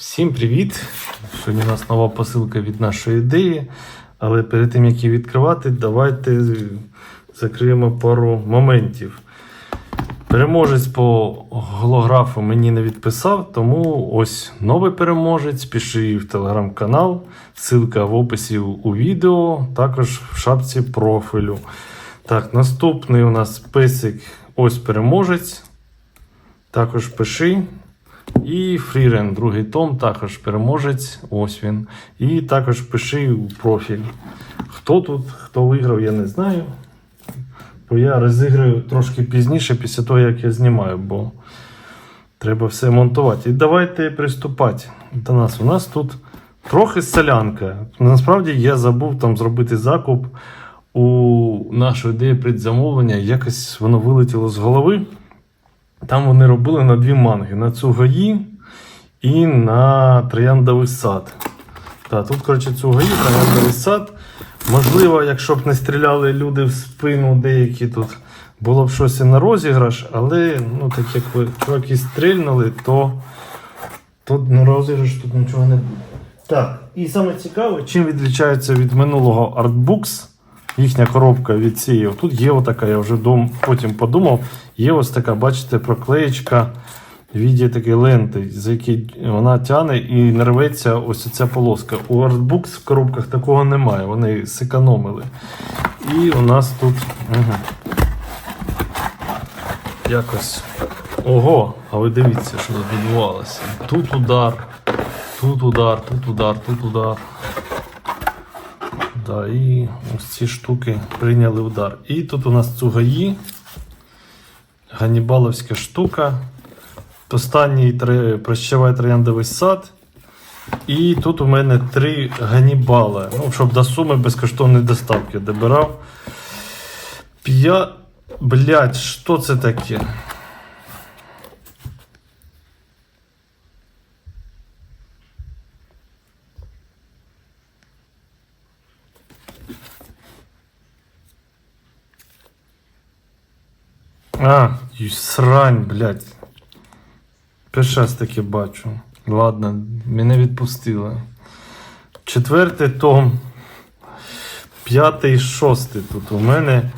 Всім привіт! Сьогодні у нас нова посилка від нашої ідеї. Але перед тим як її відкривати, давайте закриємо пару моментів. Переможець по голографу мені не відписав, тому ось новий переможець. Пиши в телеграм-канал. Ссылка в описі у відео, також в шапці профілю. Так, наступний у нас песик ось переможець. Також пиши. І Фрірен, другий том, також переможець. Ось він. І також пиши у профіль. Хто тут, хто виграв, я не знаю. Бо я розіграю трошки пізніше, після того, як я знімаю, бо треба все монтувати. І давайте приступати до нас. У нас тут трохи солянка. Насправді я забув там зробити закуп у нашу ідею предзамовлення. Якось воно вилетіло з голови. Там вони робили на дві манги: на Цугаї і на Трояндовий сад. Так, тут, коротше, Цугаї, Трояндовий сад. Можливо, якщо б не стріляли люди в спину, деякі тут було б щось і на розіграш, але ну, так як ви чуваки стрільнули, то тут на розіграш тут нічого не буде. Так, і саме цікаве, чим відрізняється від минулого Artbooks, їхня коробка від цієї. Тут є отака, я вже дом, потім подумав, є ось така, бачите, проклеєчка віді такої ленти, за який вона тяне і не рветься ось ця полоска. У Artbooks в коробках такого немає, вони зекономили. І у нас тут. Угу. Якось. Ого, а ви дивіться, що тут відбувалося. Тут удар, тут удар, тут удар, тут удар. Да, і ось ці штуки прийняли удар. І тут у нас цугаї. Ганнібаловська штука. Останній прощавай трояндовий сад. І тут у мене три ганібали. Ну, щоб до суми безкоштовної доставки добирав. П'я. Блять, що це таке? А, срань, блядь. Перший раз таке бачу. Ладно, мене відпустили. Четвертий том. П'ятий, шостий тут у мене.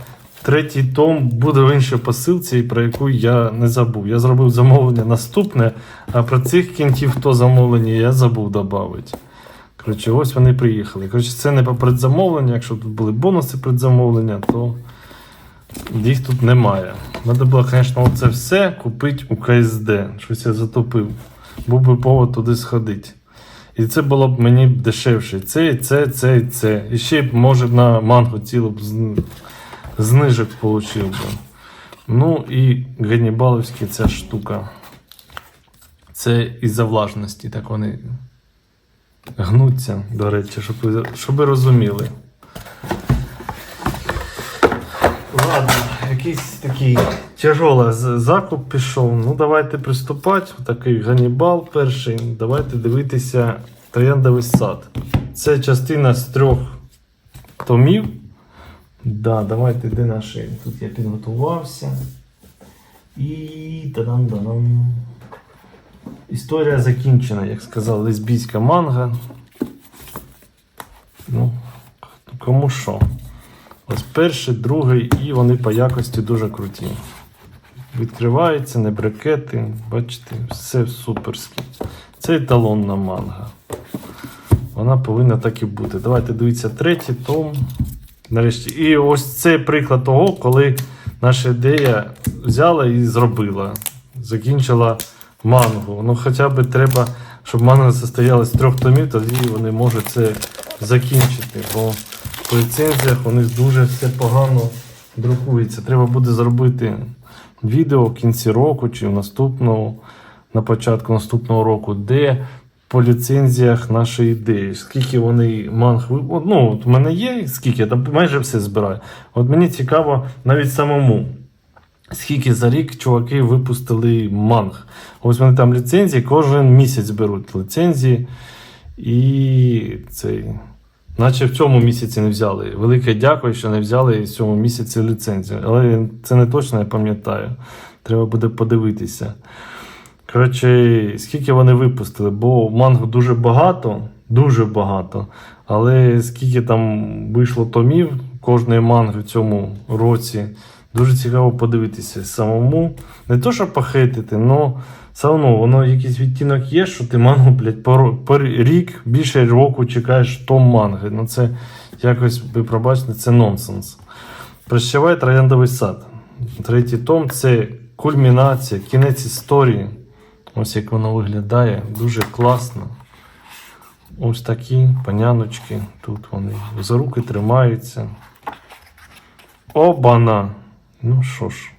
Третій том буде в іншій посилці, про яку я не забув. Я зробив замовлення наступне, а про цих кінтів то замовлення я забув додати. Коротше, ось вони приїхали. Коротше, це не по предзамовленню. Якщо тут були бонуси предзамовлення, то їх тут немає. Треба було, звісно, це все купити у КСД. Щось я затопив. Був би повод туди сходити. І це було б мені дешевше. Це, це, це, це. І ще б, може, на манго цілу б зн- знижок отримав би. Ну і Ганнібаловська ця штука. Це із-за влажності, так вони гнуться, до речі, щоб ви, щоб ви розуміли. Ладно, якийсь такий тяжолий закуп пішов. Ну, давайте приступати. Такий Ганнібал перший. Давайте дивитися Трояндовий сад. Це частина з трьох томів. Да, давайте де наші. Тут я підготувався. І та-дам-дам. Історія закінчена, як сказав, лесбійська манга. Ну, кому що. Ось перший, другий, і вони по якості дуже круті. Відкриваються, не брикети, бачите, все суперське. Це еталонна манга. Вона повинна так і бути. Давайте дивіться третій том. Нарешті. І ось це приклад того, коли наша ідея взяла і зробила. Закінчила мангу. Ну хоча б треба, щоб манга состояла з трьох томів, тоді вони можуть це закінчити. Бо по ліцензіях них дуже все погано друкується. Треба буде зробити відео в кінці року чи в наступному, на початку наступного року, де по ліцензіях нашої ідеї. Скільки вони манг Ну, от у мене є, скільки я там майже все збираю. От мені цікаво навіть самому. Скільки за рік чуваки випустили манг. Ось вони там ліцензії, кожен місяць беруть ліцензії. І цей. Наче в цьому місяці не взяли. Велике дякую, що не взяли в цьому місяці ліцензію. Але це не точно, я пам'ятаю. Треба буде подивитися. Коротше, скільки вони випустили, бо манго дуже багато, дуже багато. Але скільки там вийшло томів кожної манги в цьому році, дуже цікаво подивитися самому. Не то, щоб похейтити, але все одно воно якийсь відтінок є, що ти мангу, блядь, по, по рік більше року чекаєш том манги. Ну це якось, ви пробачте, це нонсенс. Прощавай трояндовий сад. Третій том це кульмінація, кінець історії. Ось як воно виглядає. Дуже класно. Ось такі паняночки. Тут вони за руки тримаються. Обана! Ну що ж.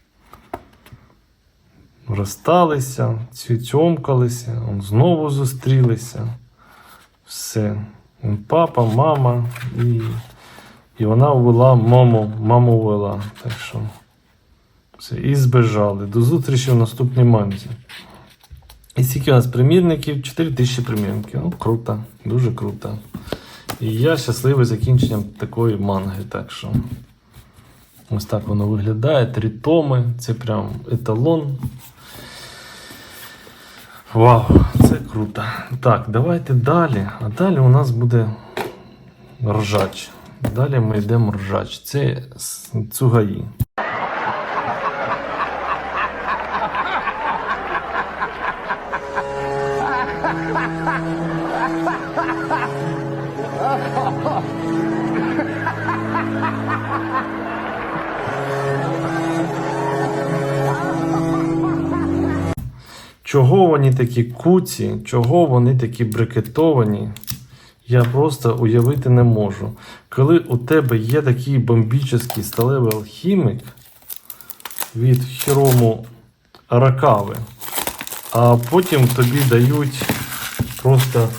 Розсталися, цьомкалися, знову зустрілися. Все. Папа, мама і, і вона ввела маму, маму ввела. Так що. Все. І збежали. До зустрічі в наступній манзі. І скільки у нас примірників? 4 тисячі примірників. Ну, круто, дуже круто. І я щасливий закінченням такої манги. Так що ось так воно виглядає. Три томи. Це прям еталон. Вау, це круто. Так, давайте далі. А далі у нас буде ржач. Далі ми йдемо ржач. Це цугаї. Чого вони такі куці, чого вони такі брикетовані, я просто уявити не можу. Коли у тебе є такий бомбічний сталевий алхімік від Хірому Аракави, а потім тобі дають просто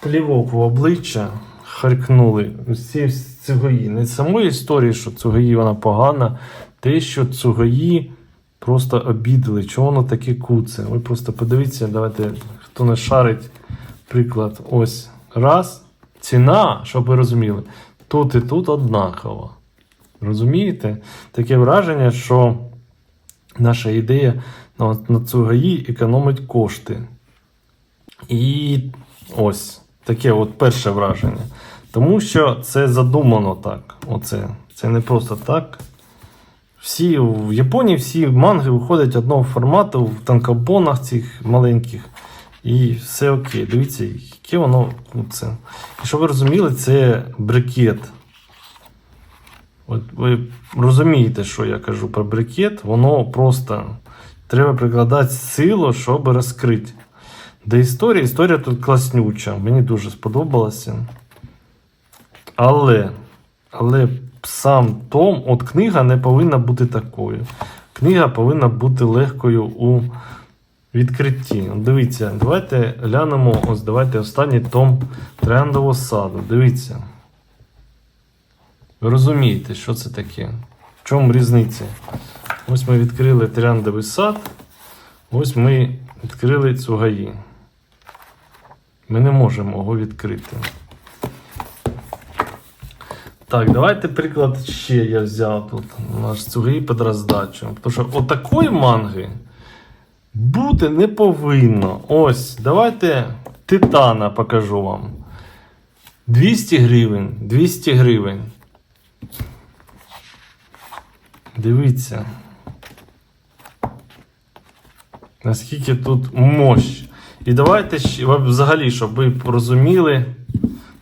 плівок в обличчя, харкнули всі цугаї. Не самої історії, що цугаї вона погана, те, що цугаї просто обідали, чого воно таке куце. Ви просто подивіться, давайте, хто не шарить приклад. Ось раз. Ціна, щоб ви розуміли, тут і тут однакова. Розумієте? Таке враження, що наша ідея на, на цугаї економить кошти. І ось таке от перше враження. Тому що це задумано так. Оце. Це не просто так. Всі в Японії всі манги виходять одного формату в танкобонах цих маленьких. І все окей. Дивіться, яке воно це. І щоб ви розуміли, це брикет. От ви розумієте, що я кажу про брикет, воно просто треба прикладати силу, щоб розкрити. До історії, історія тут класнюча, мені дуже сподобалася. Але, але сам Том, от книга не повинна бути такою. Книга повинна бути легкою у відкритті. Дивіться, давайте глянемо, ось давайте останній том Трояндового саду. Дивіться. Ви розумієте, що це таке? В чому різниця? Ось ми відкрили Трояндовий сад, ось ми відкрили цугаї. Ми не можемо його відкрити. Так, давайте приклад ще я взяв тут. Наш цугаї під роздачу. Тому що отакої манги бути не повинно. Ось, давайте Титана покажу вам. 200 гривень. 200 гривень. Дивіться. Наскільки тут мощ. І давайте ще, взагалі, щоб ви розуміли,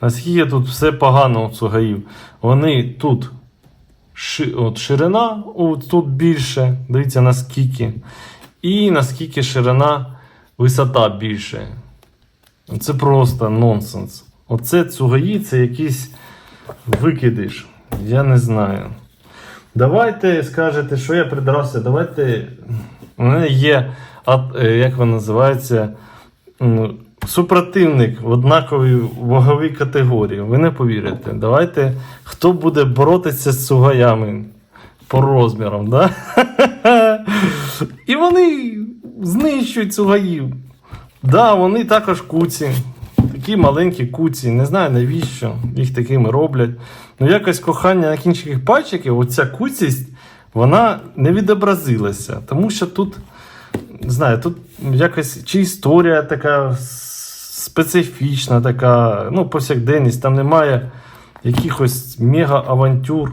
наскільки тут все погано у цугаїв. Вони тут ши, от ширина от тут більше. Дивіться наскільки. І наскільки ширина, висота більше. Це просто нонсенс. Оце цугаї, це якийсь викидиш. Я не знаю. Давайте скажете, що я придрався. Давайте. У мене є, е, як він називається, супротивник в однаковій ваговій категорії. Ви не повірите. Давайте, хто буде боротися з цугаями по розмірам, да? І вони знищують цугаїв. Да, вони також куці. Такі маленькі куці. Не знаю навіщо їх такими роблять. Ну, якось кохання на кінчиках пальчиків, оця куцість, вона не відобразилася. Тому що тут не знаю, тут якась чи історія така специфічна, така, ну, повсякденність, там немає якихось мега-авантюр.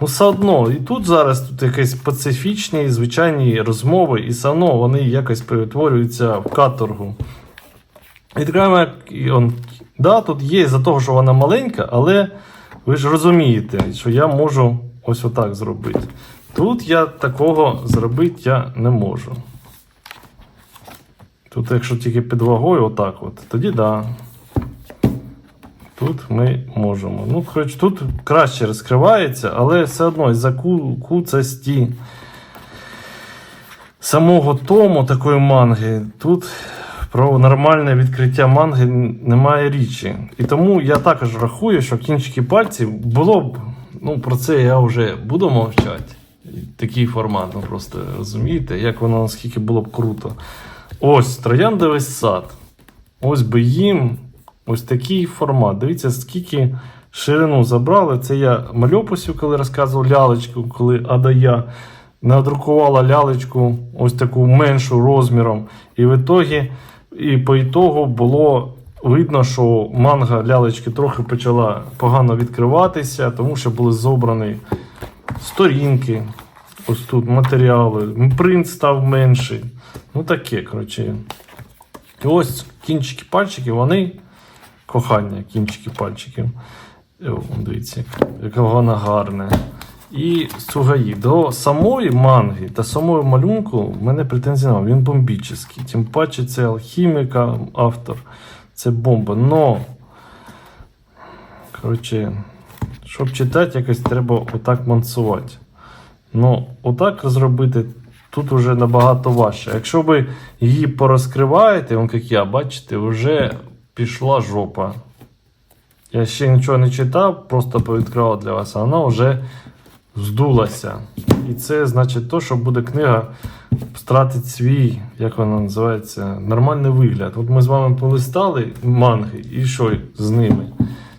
Ну, все одно, і тут зараз тут якісь специфічні, звичайні розмови, і все одно вони якось перетворюються в каторгу. Відкриваємо, і он, да, тут є за того, що вона маленька, але ви ж розумієте, що я можу ось отак зробити. Тут я такого зробити я не можу. Тут, якщо тільки під вагою, отак от, тоді да. Тут ми можемо. Ну, хоч тут краще розкривається, але все одно із-за куцасті самого тому такої манги, тут про нормальне відкриття манги немає річі. І тому я також рахую, що кінчики пальців було б. Ну, про це я вже буду мовчати. Такий формат, ну просто розумієте, як воно наскільки було б круто. Ось трояндовий сад. Ось би їм ось такий формат. Дивіться, скільки ширину забрали. Це я мальопусів, коли розказував лялечку, коли Адая надрукувала лялечку ось таку меншу розміром. І в ітогі, і по ітогу було видно, що манга лялечки трохи почала погано відкриватися, тому що були зобрані сторінки. Ось тут матеріали, принт став менший. Ну таке, коротше. І ось кінчики пальчиків, вони кохання, кінчики пальчиків. О, дивіться, яка вона гарна. І сугаї. До самої манги та самої малюнку в мене претензій немає. Він бомбічний. Тим паче це алхіміка, автор. Це бомба. Но, коротше, щоб читати, якось треба отак мансувати. Ну, отак зробити тут вже набагато важче. Якщо ви її порозкриваєте, он як я, бачите, вже пішла жопа. Я ще нічого не читав, просто повідкривав для вас, а вона вже здулася. І це значить то, що буде книга втратить свій, як вона називається, нормальний вигляд. От ми з вами полистали манги, і що з ними?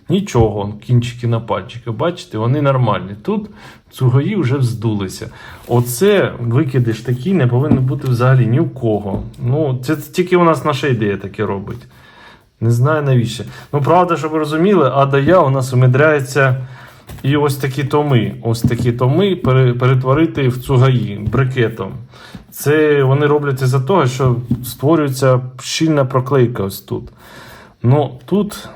Нічого, кінчики на пальчики. Бачите, вони нормальні. Тут цугої вже вздулися. Оце викидиш такий не повинен бути взагалі ні в кого. Ну, це тільки у нас наша ідея таке робить. Не знаю навіщо. Ну, правда, щоб ви розуміли, Адая у нас умудряється і ось такі томи. Ось такі томи перетворити в цугаї брикетом. Це вони роблять із-за того, що створюється щільна проклейка ось тут. Ну, тут,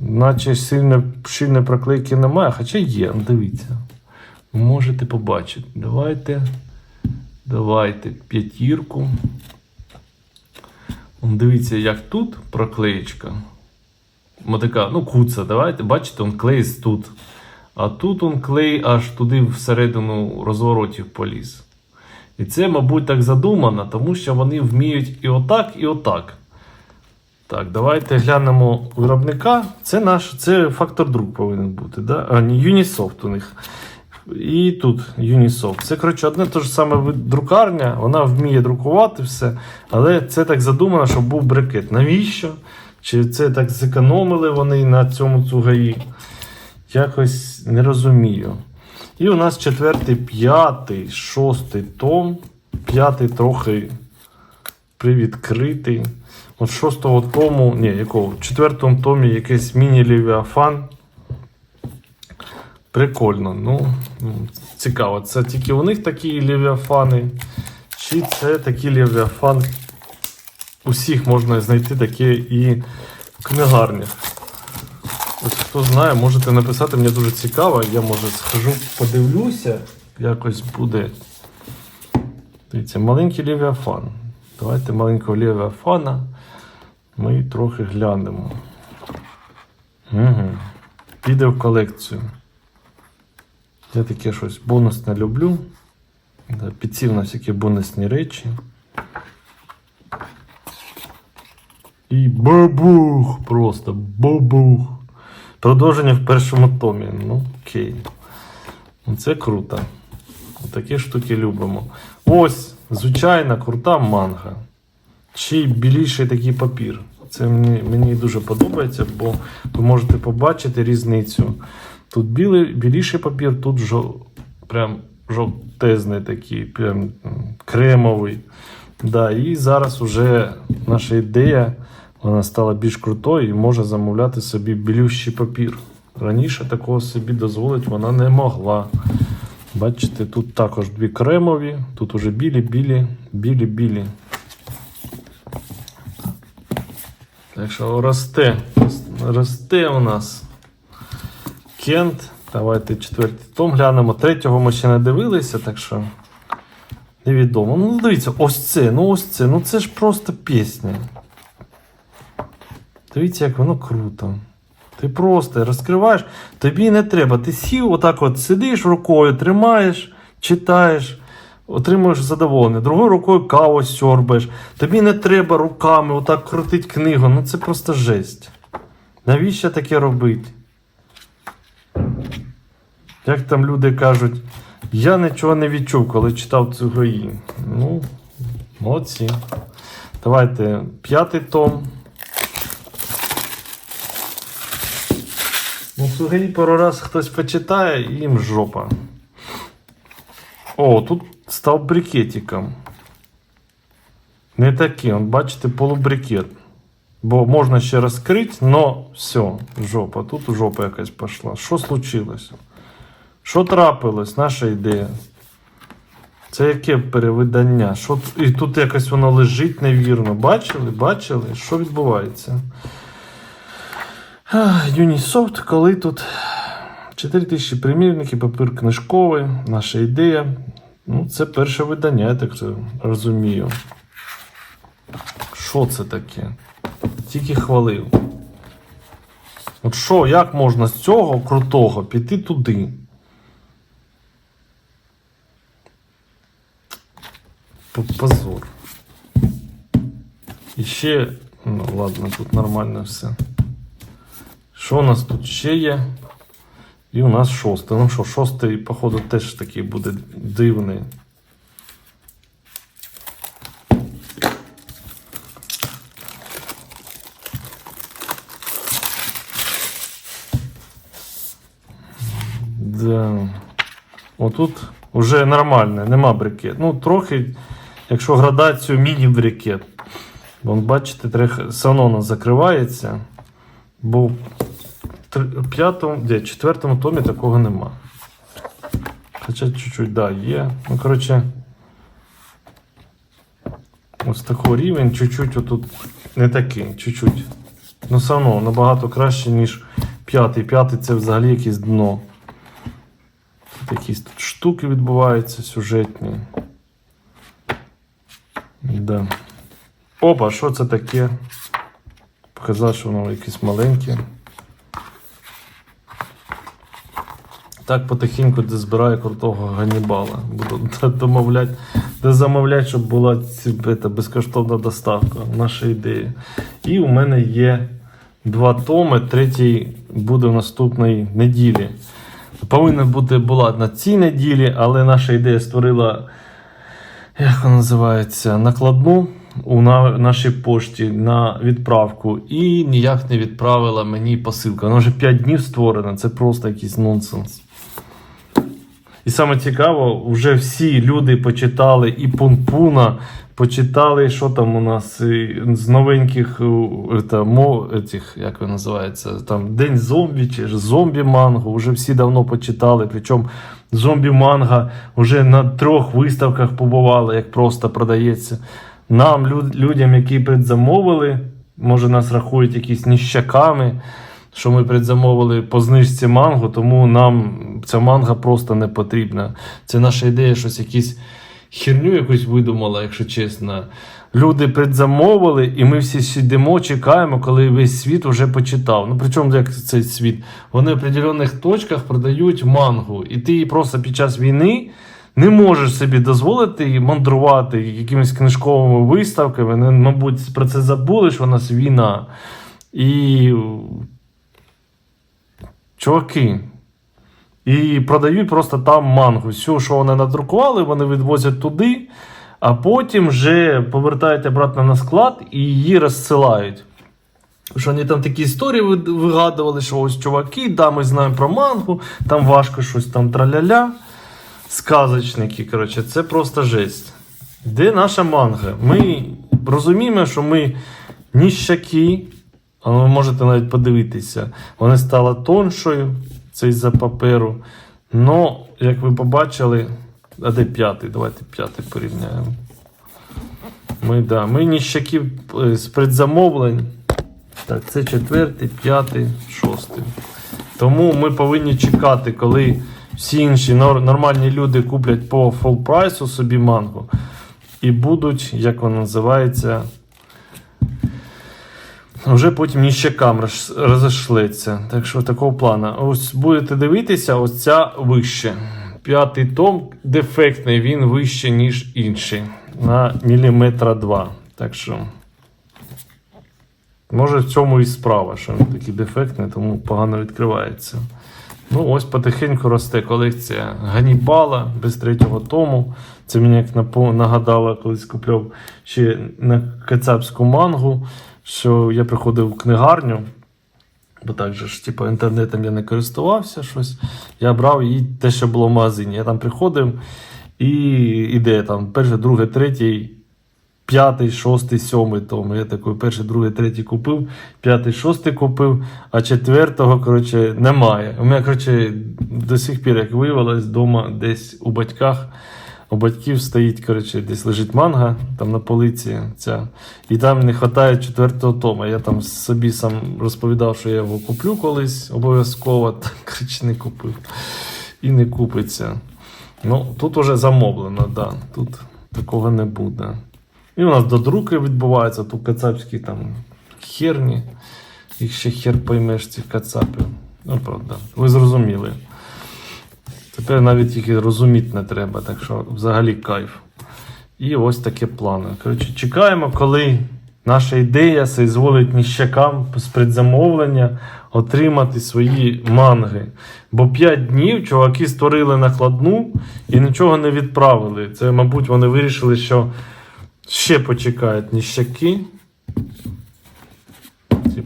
наче сильно, щільної проклейки немає, хоча є, ну, дивіться. Ви можете побачити. Давайте. Давайте п'ятірку. Дивіться, як тут проклеєчка. Така, ну, куца, давайте, бачите, он клей тут. А тут он клей аж туди всередину розворотів поліз. І це, мабуть, так задумано, тому що вони вміють і отак, і отак. Так, давайте глянемо виробника. Це наш, це фактор друк повинен бути. Да? А, ні, Unisoft у них. І тут Unisoft. Це, коротше, одне те ж саме друкарня, вона вміє друкувати все, але це так задумано, щоб був брикет. Навіщо? Чи це так зекономили вони на цьому цугаї? Якось не розумію. І у нас четвертий, п'ятий, шостий том. П'ятий трохи привідкритий. От шостого тому, ні, якого? В четвертому томі якийсь міні-лівіафан. Прикольно. Ну, цікаво, це тільки у них такі лівіафани, чи це такі лівіафан. Усіх можна знайти таке і в книгарнях. Ось хто знає, можете написати, мені дуже цікаво. Я може схожу, подивлюся, якось буде. Дивіться, маленький лівіафан. Давайте маленького лівіафана ми трохи глянемо. Угу. Піде в колекцію. Я таке щось бонусне люблю. Підсів на всякі бонусні речі. І бабух! Просто бабух. Продовження в першому томі. Ну, окей. Ну, Це круто. Такі штуки любимо. Ось, звичайна крута манга. Ще й біліший такий папір. Це мені, мені дуже подобається, бо ви можете побачити різницю. Тут білий, біліший папір, тут жо, прям жовтезний такий, прям кремовий. Да, і зараз уже наша ідея вона стала більш крутою і може замовляти собі білющий папір. Раніше такого собі дозволити вона не могла. Бачите, тут також дві кремові, тут уже білі, білі, Так що росте, росте у нас Кент. Давайте четвертий том глянемо. Третього ми ще не дивилися, так що невідомо. Ну, дивіться, ось це, ну ось це, ну це ж просто пісня. Дивіться, як воно круто. Ти просто розкриваєш, тобі не треба. Ти сів, отак от сидиш рукою, тримаєш, читаєш, отримуєш задоволення. Другою рукою каву сьорбаєш. Тобі не треба руками отак крутить книгу. Ну це просто жесть. Навіщо таке робити? Як там люди кажуть, я нічого не відчув, коли читав цю ГАІ. Ну, молодці. Давайте п'ятий том. Ну, СУГАІ пару раз хтось почитає, і їм жопа. О, тут став брикетиком. Не такий, он, бачите, полубрикет. Бо можна ще розкрити, но все, жопа. Тут жопа якась пішла. Що случилось? Що трапилось, наша ідея? Це яке перевидання? Що... І тут якось воно лежить невірно. Бачили? Бачили? Що відбувається? Юнісофт, коли тут 4000 примірників, папір книжковий, наша ідея. Ну, це перше видання, я так розумію. Що це таке? Тільки хвалив. От що, як можна з цього крутого піти туди? Позор. І ще. Ну, ладно, тут нормально все. Що у нас тут ще є? І у нас шостий. Ну що, шостий, походу, теж такий буде дивний. Да. Отут вже нормально, нема брикет. Ну, трохи, якщо градацію міні-брикет. Вон, бачите, трохи санона закривається. Бо в п'ятому, де, четвертому томі такого нема. Хоча чуть-чуть, да, є. Ну, коротше, ось такий рівень, чуть-чуть отут не такий, чуть-чуть. Ну, все одно набагато краще, ніж п'ятий. П'ятий це взагалі якесь дно. Тут якісь тут штуки відбуваються сюжетні. Да. Опа, що це таке? Показав, що воно якесь маленьке. Так потихеньку де крутого Ганнібала. Буду домовляти, де замовляти, щоб була ці, безкоштовна доставка. Наша ідея. І у мене є два томи. Третій буде в наступній неділі. Повинна бути була на цій неділі, але наша ідея створила, як вона називається, накладну у на, нашій пошті на відправку і ніяк не відправила мені посилку. Вона вже 5 днів створена, це просто якийсь нонсенс. І саме цікаво, вже всі люди почитали і Пунпуна, почитали, що там у нас і з новеньких е, та, мо, етих, як він називається, там День зомбі чи ж зомбі манго. Вже всі давно почитали. Причому зомбі манга вже на трьох виставках побували, як просто продається. Нам, люд, людям, які предзамовили, може нас рахують якісь ніщаками що ми предзамовили по знижці манго, тому нам ця манга просто не потрібна. Це наша ідея, щось якісь херню якусь видумала, якщо чесно. Люди предзамовили, і ми всі сидимо, чекаємо, коли весь світ вже почитав. Ну причому як цей світ? Вони в определених точках продають мангу, і ти її просто під час війни. Не можеш собі дозволити мандрувати якимись книжковими виставками. Мабуть, про це забули, що у нас війна. І чуваки. І продають просто там мангу. Все, що вони надрукували, вони відвозять туди, а потім вже повертають обратно на склад і її розсилають. Що вони там такі історії вигадували, що ось чуваки, да, ми знаємо про мангу, там важко щось там траля-ля. сказочники. Коротше, це просто жесть. Де наша манга? Ми розуміємо, що ми ніщаки, ви можете навіть подивитися, вона стала тоншою, це із-за паперу. Но, як ви побачили, а де п'ятий? Давайте п'ятий порівняємо. Ми, да, ми ніщаки е, з предзамовлень. Так, це четвертий, п'ятий, шостий. Тому ми повинні чекати, коли всі інші нормальні люди куплять по фул прайсу собі мангу і будуть, як воно називається, вже потім ніщакам роз- розійшлеться. Так що такого плану. Ось будете дивитися, ось ця вище. П'ятий том дефектний, він вище, ніж інший. На міліметра 2. Так що. Може в цьому і справа, що він такий дефектний, тому погано відкривається. Ну, ось потихеньку росте колекція Ганібала без третього тому. Це мені як нагадало, колись купляв ще на кацапську мангу, що я приходив в книгарню, бо так же ж, типу, інтернетом я не користувався щось. Я брав її те, що було в магазині. Я там приходив і іде там перше, друге, третє, п'ятий, шостий, сьомий том. Я такий перший, другий, третій купив, п'ятий, шостий купив, а четвертого, коротше, немає. У мене, коротше, до сих пір, як виявилось, вдома десь у батьках. У батьків стоїть, коротше, десь лежить манга, там на полиці ця, і там не вистачає четвертого тома. Я там собі сам розповідав, що я його куплю колись обов'язково, коротше, не купив. І не купиться. Ну, тут уже замовлено, да. Тут такого не буде. І у нас додруки відбуваються, тут кацапські там херні. Їх ще хер поймеш, цих кацапів. Ну, правда. Ви зрозуміли. Тепер навіть їх розуміти не треба, так що взагалі кайф. І ось таке плани. Коротше, чекаємо, коли наша ідея соізволить ніщакам з предзамовлення отримати свої манги. Бо 5 днів чуваки створили накладну і нічого не відправили. Це, мабуть, вони вирішили, що ще почекають ніщаки.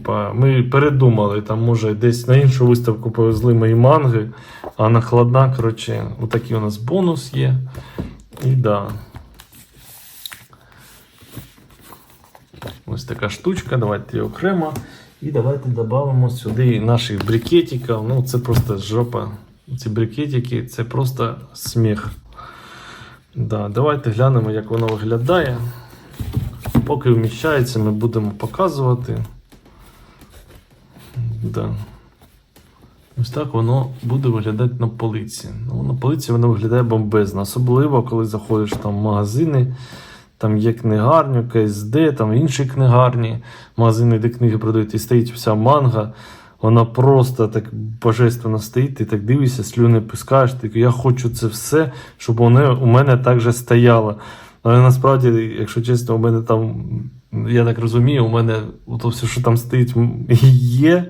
Типа, ми передумали, там, може, десь на іншу виставку повезли мої манги, а накладна, коротше, отакий у нас бонус є. І да. Ось така штучка, давайте її окремо. І давайте додамо сюди наших брикетиків. Ну, це просто жопа. Ці брикетики це просто сміх. Да, давайте глянемо, як воно виглядає. Поки вміщається, ми будемо показувати. Да. Ось так воно буде виглядати на полиці. Ну, на полиці воно виглядає бомбезно. Особливо, коли заходиш там в магазини, там є книгарню, КСД, там інші книгарні, магазини, де книги продають, і стоїть вся манга. Вона просто так божественно стоїть, ти так дивишся, слюни пускаєш, ти я хочу це все, щоб воно у мене так же стояло. Але насправді, якщо чесно, у мене там, я так розумію, у мене то все, що там стоїть, є.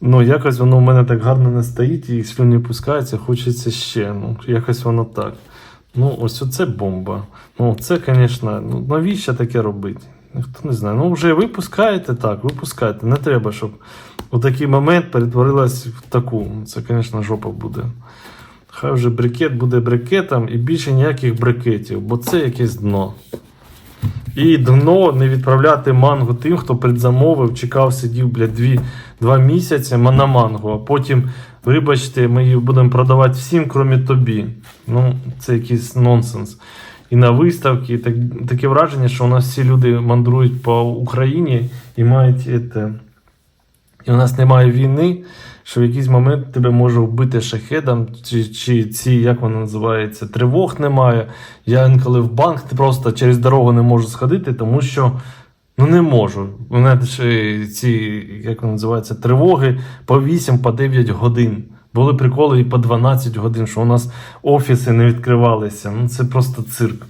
Ну, якось воно у мене так гарно не стоїть, і слюни пускаються, хочеться ще. Ну, якось воно так. Ну, ось оце бомба. Ну, це, звісно, ну, навіщо таке робити? Ніхто не знає. Ну, вже випускаєте так, випускаєте. Не треба, щоб у такий момент перетворилась в таку. Це, звісно, жопа буде. Хай вже брикет буде брикетом і більше ніяких брикетів, бо це якесь дно. І дно не відправляти мангу тим, хто предзамовив, чекав, сидів, блядь, дві, два місяці на мангу, а потім, вибачте, ми її будемо продавати всім, крім тобі. Ну, це якийсь нонсенс. І на виставки, так, таке враження, що у нас всі люди мандрують по Україні і мають. Ете, і у нас немає війни, що в якийсь момент тебе може вбити шахедом, чи, чи ці, як воно називається, тривог немає. Я інколи в банк просто через дорогу не можу сходити, тому що ну не можу. У мене ці, як воно називається, тривоги по 8, по 9 годин. Були приколи і по 12 годин, що у нас офіси не відкривалися. Ну це просто цирк.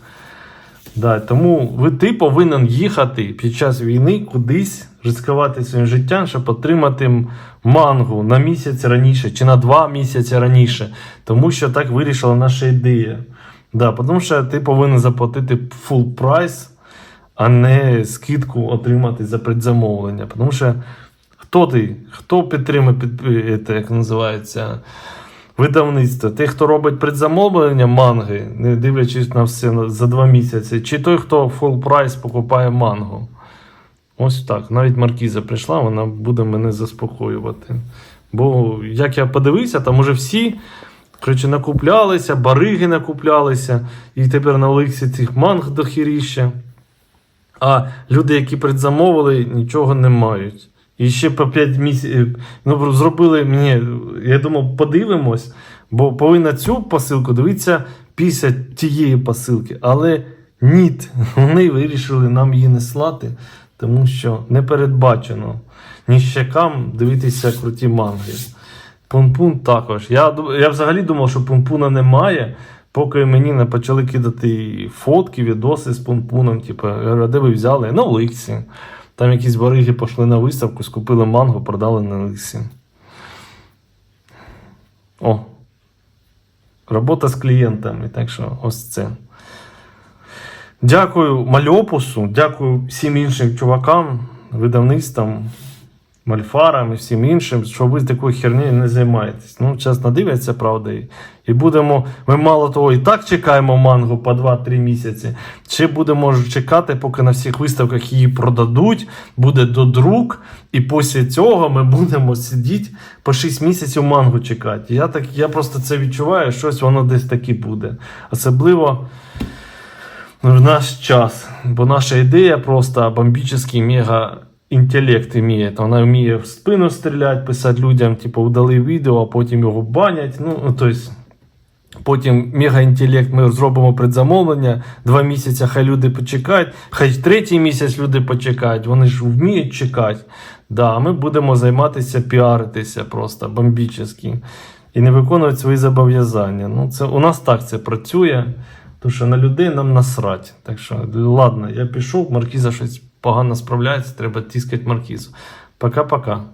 Да, тому ви, ти повинен їхати під час війни кудись ризикувати своїм життям, щоб отримати мангу на місяць раніше чи на два місяці раніше. Тому що так вирішила наша ідея. Да, тому що ти повинен заплатити full прайс, а не скидку отримати за предзамовлення. Тому що хто ти? Хто підтримує під, е, це, як називається? Видавництво, тих, хто робить предзамовлення манги, не дивлячись на все за два місяці, чи той, хто full прайс покупає мангу. Ось так. Навіть Маркіза прийшла, вона буде мене заспокоювати. Бо як я подивився, там уже всі коротше, накуплялися, бариги накуплялися, і тепер на Олексі цих манг дохіріще. А люди, які предзамовили, нічого не мають. І ще по 5 місяців. Ну, зробили мені, я думав, подивимось, бо повинна цю посилку дивитися після тієї посилки. Але ні, вони вирішили нам її не слати, тому що не передбачено ніщакам дивитися круті манги. Пунпун також. Я, я взагалі думав, що пунпуна немає, поки мені не почали кидати фотки, відоси з пунпуном. Типу, де ви взяли? На Олексі. Там якісь бариги пішли на виставку, скупили манго, продали на лисі. О. Робота з клієнтами. Так що ось це. Дякую Мальопусу, дякую всім іншим чувакам, видавництвам, мальфарам і всім іншим, що ви такою хернею не займаєтесь. Ну, чесно, дивляться, правда. І, будемо, ми мало того, і так чекаємо мангу по 2-3 місяці. Ще будемо чекати, поки на всіх виставках її продадуть, буде додрук, і після цього ми будемо сидіти по 6 місяців мангу чекати. Я, так, я просто це відчуваю, щось воно десь таки буде. Особливо в наш час. Бо наша ідея просто бомбічний мега інтелект іміє. Вона вміє в спину стріляти, писати людям, типу, вдали відео, а потім його банять. Ну, ну тобто, потім мегаінтелект, ми зробимо предзамовлення, два місяці хай люди почекають, хай третій місяць люди почекають, вони ж вміють чекати. Да, ми будемо займатися піаритися просто бомбічно. І не виконувати свої зобов'язання. Ну, це, у нас так це працює. Тому що на людей нам насрать. Так що, ладно, я пішов, Маркіза щось погано справляється, треба тіскати Маркізу. Пока-пока.